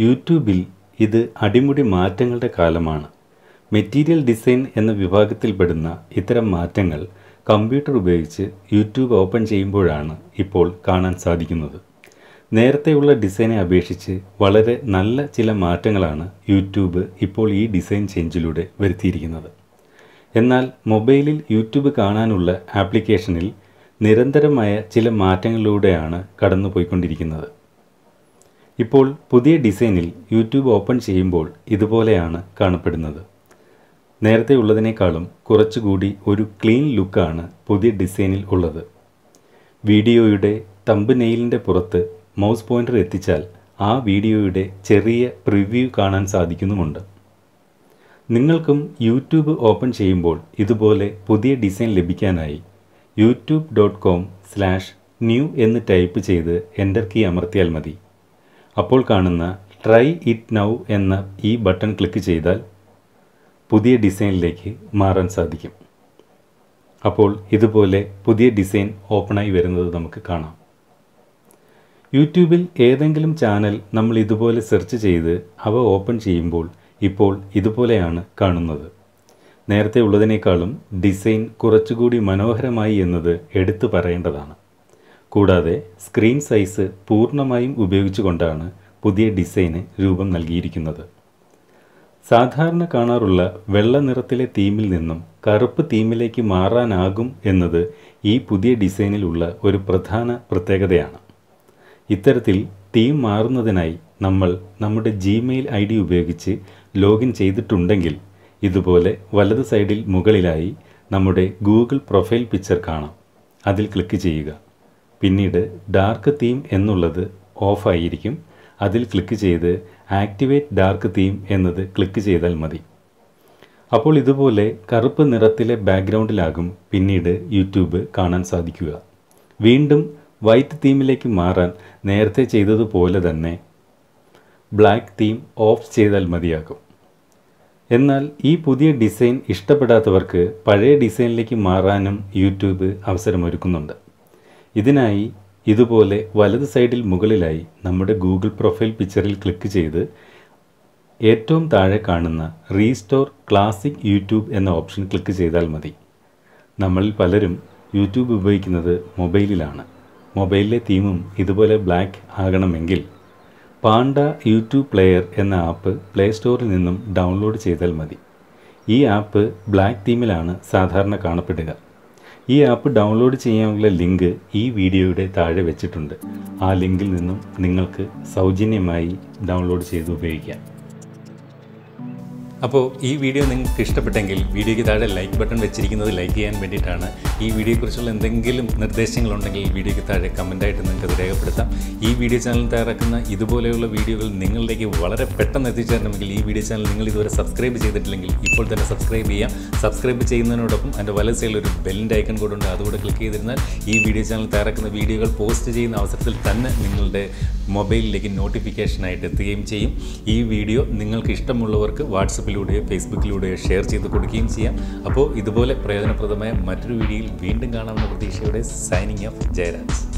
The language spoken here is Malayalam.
യൂട്യൂബിൽ ഇത് അടിമുടി മാറ്റങ്ങളുടെ കാലമാണ്. മെറ്റീരിയൽ ഡിസൈൻ എന്ന വിഭാഗത്തിൽപ്പെടുന്ന ഇത്തരം മാറ്റങ്ങൾ കമ്പ്യൂട്ടർ ഉപയോഗിച്ച് യൂട്യൂബ് ഓപ്പൺ ചെയ്യുമ്പോഴാണ് ഇപ്പോൾ കാണാൻ സാധിക്കുന്നത്. നേരത്തെയുള്ള ഡിസൈനെ അപേക്ഷിച്ച് വളരെ നല്ല ചില മാറ്റങ്ങളാണ് യൂട്യൂബ് ഇപ്പോൾ ഈ ഡിസൈൻ ചേഞ്ചിലൂടെ വരുത്തിയിരിക്കുന്നത്. എന്നാൽ മൊബൈലിൽ യൂട്യൂബ് കാണാനുള്ള ആപ്ലിക്കേഷനിൽ നിരന്തരമായ ചില മാറ്റങ്ങളിലൂടെയാണ് കടന്നുപോയിക്കൊണ്ടിരിക്കുന്നത്. ഇപ്പോൾ പുതിയ ഡിസൈനിൽ യൂട്യൂബ് ഓപ്പൺ ചെയ്യുമ്പോൾ ഇതുപോലെയാണ് കാണപ്പെടുന്നത്. നേരത്തെ ഉള്ളതിനേക്കാളും കുറച്ചുകൂടി ഒരു ക്ലീൻ ലുക്കാണ് പുതിയ ഡിസൈനിൽ ഉള്ളത്. വീഡിയോയുടെ തമ്പ് നെയിലിന്റെ പുറത്ത് മൗസ് പോയിന്റർ എത്തിച്ചാൽ ആ വീഡിയോയുടെ ചെറിയ പ്രിവ്യൂ കാണാൻ സാധിക്കുന്നുമുണ്ട്. നിങ്ങൾക്കും യൂട്യൂബ് ഓപ്പൺ ചെയ്യുമ്പോൾ ഇതുപോലെ പുതിയ ഡിസൈൻ ലഭിക്കാനായി YouTube dot com slash new എന്ന് ടൈപ്പ് ചെയ്ത് എന്റർ കീ അമർത്തിയാൽ മതി. അപ്പോൾ കാണുന്ന ട്രൈ ഇറ്റ് നൗ എന്ന ഈ ബട്ടൺ ക്ലിക്ക് ചെയ്താൽ പുതിയ ഡിസൈനിലേക്ക് മാറാൻ സാധിക്കും. അപ്പോൾ ഇതുപോലെ പുതിയ ഡിസൈൻ ഓപ്പണായി വരുന്നത് നമുക്ക് കാണാം. യൂട്യൂബിൽ ഏതെങ്കിലും ചാനൽ നമ്മൾ ഇതുപോലെ സെർച്ച് ചെയ്ത് അവ ഓപ്പൺ ചെയ്യുമ്പോൾ ഇപ്പോൾ ഇതുപോലെയാണ് കാണുന്നത്. നേരത്തെ ഉള്ളതിനേക്കാളും ഡിസൈൻ കുറച്ചുകൂടി മനോഹരമായി എന്നത് എടുത്തു പറയേണ്ടതാണ്. കൂടാതെ സ്ക്രീൻ സൈസ് പൂർണമായും ഉപയോഗിച്ചുകൊണ്ടാണ് പുതിയ ഡിസൈന് രൂപം നൽകിയിരിക്കുന്നത്. സാധാരണ കാണാറുള്ള വെള്ള നിറത്തിലെ തീമിൽ നിന്നും കറുപ്പ് തീമിലേക്ക് മാറാനാകും എന്നത് ഈ പുതിയ ഡിസൈനിലുള്ള ഒരു പ്രധാന പ്രത്യേകതയാണ്. ഇത്തരത്തിൽ തീം മാറുന്നതിനായി നമ്മൾ നമ്മുടെ ജിമെയിൽ ഐ ഡി ഉപയോഗിച്ച് ലോഗിൻ ചെയ്തിട്ടുണ്ടെങ്കിൽ ഇതുപോലെ വലത് സൈഡിൽ മുകളിലായി നമ്മുടെ ഗൂഗിൾ പ്രൊഫൈൽ പിക്ചർ കാണാം. അതിൽ ക്ലിക്ക് ചെയ്യുക. പിന്നീട് ഡാർക്ക് തീം എന്നുള്ളത് ഓഫായിരിക്കും അതിൽ ക്ലിക്ക് ചെയ്ത് ആക്ടിവേറ്റ് ഡാർക്ക് തീം എന്നത് ക്ലിക്ക് ചെയ്താൽ മതി. അപ്പോൾ ഇതുപോലെ കറുപ്പ് നിറത്തിലെ ബാക്ക്ഗ്രൗണ്ടിലാകും പിന്നീട് യൂട്യൂബ് കാണാൻ സാധിക്കുക. വീണ്ടും വൈറ്റ് തീമിലേക്ക് മാറാൻ നേരത്തെ ചെയ്തതുപോലെ തന്നെ ബ്ലാക്ക് തീം ഓഫ് ചെയ്താൽ മതിയാകും. എന്നാൽ ഈ പുതിയ ഡിസൈൻ ഇഷ്ടപ്പെടാത്തവർക്ക് പഴയ ഡിസൈനിലേക്ക് മാറാനും യൂട്യൂബ് അവസരമൊരുക്കുന്നുണ്ട് ഇതിനായി ഇതുപോലെ വലത് സൈഡിൽ മുകളിലായി നമ്മുടെ ഗൂഗിൾ പ്രൊഫൈൽ പിക്ചറിൽ ക്ലിക്ക് ചെയ്ത് ഏറ്റവും താഴെ കാണുന്ന റീസ്റ്റോർ ക്ലാസിക് യൂട്യൂബ് എന്ന ഓപ്ഷൻ ക്ലിക്ക് ചെയ്താൽ മതി. നമ്മളിൽ പലരും യൂട്യൂബ് ഉപയോഗിക്കുന്നത് മൊബൈലിലാണ്. മൊബൈലിലെ തീമും ഇതുപോലെ ബ്ലാക്ക് ആകണമെങ്കിൽ പാണ്ട യൂട്യൂബ് പ്ലെയർ എന്ന ആപ്പ് പ്ലേ സ്റ്റോറിൽ നിന്നും ഡൗൺലോഡ് ചെയ്താൽ മതി. ഈ ആപ്പ് ബ്ലാക്ക് തീമിലാണ് സാധാരണ കാണപ്പെടുക. ഈ ആപ്പ് ഡൗൺലോഡ് ചെയ്യാനുള്ള ലിങ്ക് ഈ വീഡിയോയുടെ താഴെ വെച്ചിട്ടുണ്ട്. ആ ലിങ്കിൽ നിന്നും നിങ്ങൾക്ക് സൗജന്യമായി ഡൗൺലോഡ് ചെയ്ത് ഉപയോഗിക്കാം. അപ്പോൾ ഈ വീഡിയോ നിങ്ങൾക്ക് ഇഷ്ടപ്പെട്ടെങ്കിൽ വീഡിയോയ്ക്ക് താഴെ ലൈക്ക് ബട്ടൺ വെച്ചിരിക്കുന്നത് ലൈക്ക് ചെയ്യാൻ വേണ്ടിയിട്ടാണ്. ഈ വീഡിയോയെക്കുറിച്ചുള്ള എന്തെങ്കിലും നിർദ്ദേശങ്ങളുണ്ടെങ്കിൽ വീഡിയോയ്ക്ക് താഴെ കമന്റായിട്ട് നിങ്ങൾക്ക് രേഖപ്പെടുത്താം. ഈ വീഡിയോ ചാനൽ തയ്യാറാക്കുന്ന ഇതുപോലെയുള്ള വീഡിയോകൾ നിങ്ങളിലേക്ക് വളരെ പെട്ടെന്ന് എത്തിച്ചേരണമെങ്കിൽ ഈ വീഡിയോ ചാനൽ നിങ്ങൾ ഇതുവരെ സബ്സ്ക്രൈബ് ചെയ്തിട്ടില്ലെങ്കിൽ ഇപ്പോൾ തന്നെ സബ്സ്ക്രൈബ് ചെയ്യാം. സബ്സ്ക്രൈബ് ചെയ്യുന്നതിനോടൊപ്പം എന്റെ വല ഒരു ബെല്ലിന്റെ ഐക്കൺ കൂടെ ഉണ്ട്. അതുകൂടെ ക്ലിക്ക് ചെയ്തിരുന്നാൽ ഈ വീഡിയോ ചാനൽ തയ്യാറാക്കുന്ന വീഡിയോകൾ പോസ്റ്റ് ചെയ്യുന്ന അവസരത്തിൽ തന്നെ നിങ്ങളുടെ മൊബൈലിലേക്ക് നോട്ടിഫിക്കേഷനായിട്ട് എത്തുകയും ചെയ്യും. ഈ വീഡിയോ നിങ്ങൾക്ക് ഇഷ്ടമുള്ളവർക്ക് വാട്സപ്പിലൂടെയോ ഫേസ്ബുക്കിലൂടെയോ ഷെയർ ചെയ്ത് കൊടുക്കുകയും ചെയ്യാം. അപ്പോൾ ഇതുപോലെ പ്രയോജനപ്രദമായ മറ്റൊരു വീഡിയോയിൽ വീണ്ടും കാണാമെന്ന പ്രതീക്ഷയോടെ സൈനിങ് ഓഫ് ജയരാജ്.